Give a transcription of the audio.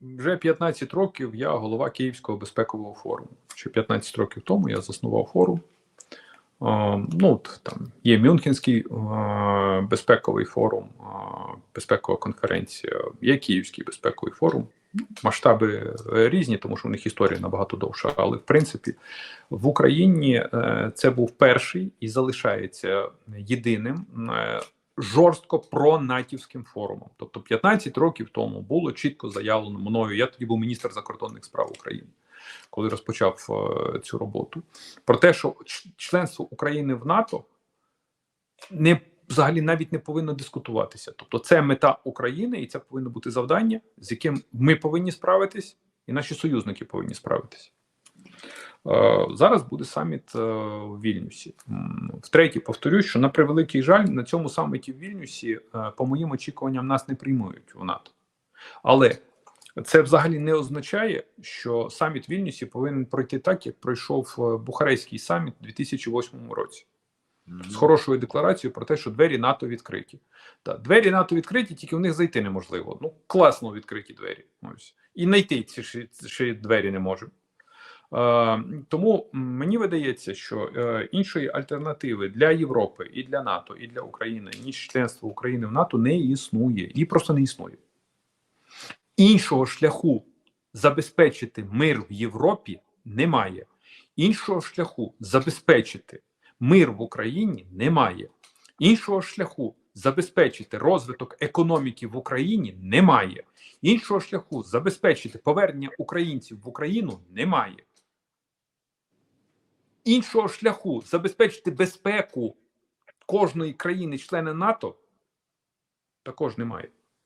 Вже 15 років я голова Київського безпекового форуму. Ще 15 років тому я заснував форум. Ну, там є Мюнхенський безпековий форум, безпекова конференція, є Київський безпековий форум. Масштаби е, різні, тому що у них історія набагато довша. Але в принципі в Україні е, це був перший і залишається єдиним е, жорстко пронатівським форумом. Тобто 15 років тому було чітко заявлено мною. Я тоді був міністр закордонних справ України, коли розпочав е, цю роботу. Про те, що членство України в НАТО не взагалі навіть не повинно дискутуватися. Тобто, це мета України, і це повинно бути завдання, з яким ми повинні справитись, і наші союзники повинні справитись. Е, Зараз буде саміт е, в Вільнюсі. Втретє, повторюю, що на превеликий жаль, на цьому саміті в Вільнюсі, е, по моїм очікуванням, нас не приймуть в НАТО. Але це взагалі не означає, що саміт в Вільнюсі повинен пройти так, як пройшов е, Бухарейський саміт у 2008 році з хорошою декларацією про те, що двері НАТО відкриті. Та двері НАТО відкриті, тільки в них зайти неможливо. Ну класно відкриті двері. Ось і знайти ці ще, ще двері не можемо. Е, тому мені видається, що е, іншої альтернативи для Європи і для НАТО, і для України, ніж членство України в НАТО не існує. І просто не існує. Іншого шляху забезпечити мир в Європі немає. Іншого шляху забезпечити мир в Україні немає. Іншого шляху забезпечити розвиток економіки в Україні немає. Іншого шляху забезпечити повернення українців в Україну немає. Іншого шляху забезпечити безпеку кожної країни-члена НАТО також немає.